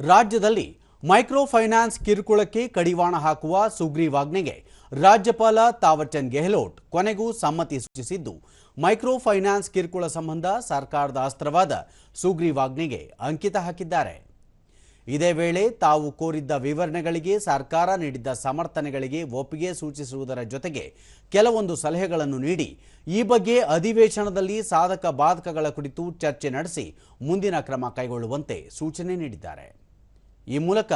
ರಾಜ್ಯದಲ್ಲಿ micro finance ಕಿರುಕುಳಕ್ಕೆ ಕಡಿವಾಣ ಹಾಕುವ ಸುಗ್ರೀವಾಜ್ಞೆಗೆ ರಾಜ್ಯಪಾಲ ತಾವರ್ಚಂದ್ ಗೆಹ್ಲೋಟ್ ಕೊನೆಗೂ ಸಮ್ಮತಿ ಸೂಚಿಸಿದ್ದು ಮೈಕ್ರೋ ಫೈನಾನ್ಸ್ ಕಿರುಕುಳ ಸಂಬಂಧ ಸರ್ಕಾರದ ಅಸ್ತ್ರವಾದ ಸುಗ್ರೀವಾಜ್ಞೆಗೆ ಅಂಕಿತ ಹಾಕಿದ್ದಾರೆ. ಇದೇ ವೇಳೆ ತಾವು ಕೋರಿದ್ದ ವಿವರಣೆಗಳಿಗೆ ಸರ್ಕಾರ ನೀಡಿದ್ದ ಸಮರ್ಥನೆಗಳಿಗೆ ಒಪ್ಪಿಗೆ ಸೂಚಿಸುವುದರ ಜೊತೆಗೆ ಕೆಲವೊಂದು ಸಲಹೆಗಳನ್ನು ನೀಡಿ ಈ ಬಗ್ಗೆ ಅಧಿವೇಶನದಲ್ಲಿ ಸಾಧಕ ಬಾಧಕಗಳ ಕುರಿತು ಚರ್ಚೆ ನಡೆಸಿ ಮುಂದಿನ ಕ್ರಮ ಕೈಗೊಳ್ಳುವಂತೆ ಸೂಚನೆ ನೀಡಿದ್ದಾರೆ. ಈ ಮೂಲಕ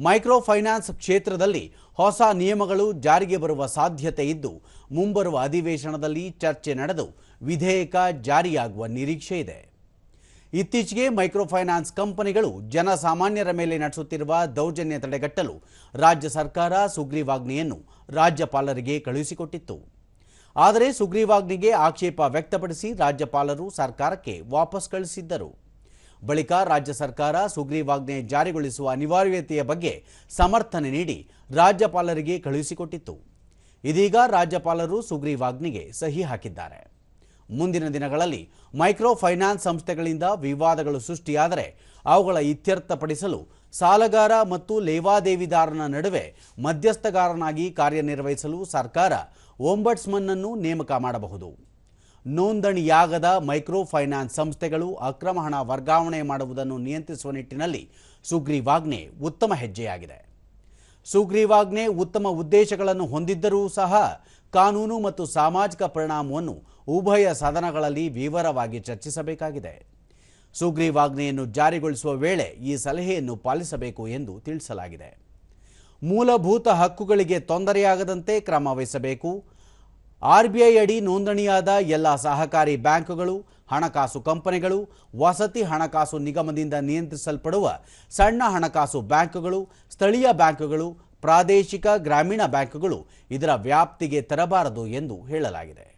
ಮೈಕ್ರೋ ಫೈನಾನ್ಸ್ ಕ್ಷೇತ್ರದಲ್ಲಿ ಹೊಸ ನಿಯಮಗಳು ಜಾರಿಗೆ ಬರುವ ಸಾಧ್ಯತೆ ಇದ್ದು, ಮುಂಬರುವ ಅಧಿವೇಶನದಲ್ಲಿ ಚರ್ಚೆ ನಡೆದು ವಿಧೇಯಕ ಜಾರಿಯಾಗುವ ನಿರೀಕ್ಷೆ ಇದೆ. ಇತ್ತೀಚೆಗೆ ಮೈಕ್ರೋ ಫೈನಾನ್ಸ್ ಕಂಪನಿಗಳು ಜನಸಾಮಾನ್ಯರ ಮೇಲೆ ನಡೆಸುತ್ತಿರುವ ದೌರ್ಜನ್ಯ ತಡೆಗಟ್ಟಲು ರಾಜ್ಯ ಸರ್ಕಾರ ಸುಗ್ರೀವಾಜ್ಞೆಯನ್ನು ರಾಜ್ಯಪಾಲರಿಗೆ ಕಳುಹಿಸಿಕೊಟ್ಟಿತ್ತು. ಆದರೆ ಸುಗ್ರೀವಾಜ್ಞೆಗೆ ಆಕ್ಷೇಪ ವ್ಯಕ್ತಪಡಿಸಿ ರಾಜ್ಯಪಾಲರು ಸರ್ಕಾರಕ್ಕೆ ವಾಪಸ್ ಕಳಿಸಿದ್ದರು ಬಳಿಕ ರಾಜ್ಯ ಸರ್ಕಾರ ಸುಗ್ರೀವಾಜ್ಞೆ ಜಾರಿಗೊಳಿಸುವ ಅನಿವಾರ್ಯತೆಯ ಬಗ್ಗೆ ಸಮರ್ಥನೆ ನೀಡಿ ರಾಜ್ಯಪಾಲರಿಗೆ ಕಳುಹಿಸಿಕೊಟ್ಟಿತ್ತು. ಇದೀಗ ರಾಜ್ಯಪಾಲರು ಸುಗ್ರೀವಾಜ್ಞೆಗೆ ಸಹಿ ಹಾಕಿದ್ದಾರೆ. ಮುಂದಿನ ದಿನಗಳಲ್ಲಿ ಮೈಕ್ರೋ ಫೈನಾನ್ಸ್ ಸಂಸ್ಥೆಗಳಿಂದ ವಿವಾದಗಳು ಸೃಷ್ಟಿಯಾದರೆ ಅವುಗಳ ಇತ್ಯರ್ಥಪಡಿಸಲು ಸಾಲಗಾರ ಮತ್ತು ಲೇವಾದೇವಿದಾರನ ನಡುವೆ ಮಧ್ಯಸ್ಥಗಾರನಾಗಿ ಕಾರ್ಯನಿರ್ವಹಿಸಲು ಸರ್ಕಾರ ಒಂಬಟ್ಸ್ಮನ್ ಅನ್ನು ನೇಮಕ ಮಾಡಬಹುದು. ನೋಂದಣಿಯಾಗದ ಮೈಕ್ರೋ ಫೈನಾನ್ಸ್ ಸಂಸ್ಥೆಗಳು ಅಕ್ರಮ ಹಣ ವರ್ಗಾವಣೆ ಮಾಡುವುದನ್ನು ನಿಯಂತ್ರಿಸುವ ನಿಟ್ಟಿನಲ್ಲಿ ಸುಗ್ರೀವಾಜ್ಞೆ ಉತ್ತಮ ಹೆಜ್ಜೆಯಾಗಿದೆ. ಸುಗ್ರೀವಾಜ್ಞೆ ಉತ್ತಮ ಉದ್ದೇಶಗಳನ್ನು ಹೊಂದಿದ್ದರೂ ಸಹ ಕಾನೂನು ಮತ್ತು ಸಾಮಾಜಿಕ ಪರಿಣಾಮವನ್ನು ಉಭಯ ಸದನಗಳಲ್ಲಿ ವಿವರವಾಗಿ ಚರ್ಚಿಸಬೇಕಾಗಿದೆ. ಸುಗ್ರೀವಾಜ್ಞೆಯನ್ನು ಜಾರಿಗೊಳಿಸುವ ವೇಳೆ ಈ ಸಲಹೆಯನ್ನು ಪಾಲಿಸಬೇಕು ಎಂದು ತಿಳಿಸಲಾಗಿದೆ. ಮೂಲಭೂತ ಹಕ್ಕುಗಳಿಗೆ ತೊಂದರೆಯಾಗದಂತೆ ಕ್ರಮ ವಹಿಸಬೇಕು. ಆರ್ಬಿಐ ಅಡಿ ನೋಂದಣಿಯಾದ ಎಲ್ಲ ಸಹಕಾರಿ ಬ್ಯಾಂಕುಗಳು, ಹಣಕಾಸು ಕಂಪನಿಗಳು, ವಸತಿ ಹಣಕಾಸು ನಿಗಮದಿಂದ ನಿಯಂತ್ರಿಸಲ್ಪಡುವ ಸಣ್ಣ ಹಣಕಾಸು ಬ್ಯಾಂಕುಗಳು, ಸ್ಥಳೀಯ ಬ್ಯಾಂಕುಗಳು, ಪ್ರಾದೇಶಿಕ ಗ್ರಾಮೀಣ ಬ್ಯಾಂಕುಗಳು ಇದರ ವ್ಯಾಪ್ತಿಗೆ ತರಬಾರದು ಎಂದು ಹೇಳಲಾಗಿದೆ.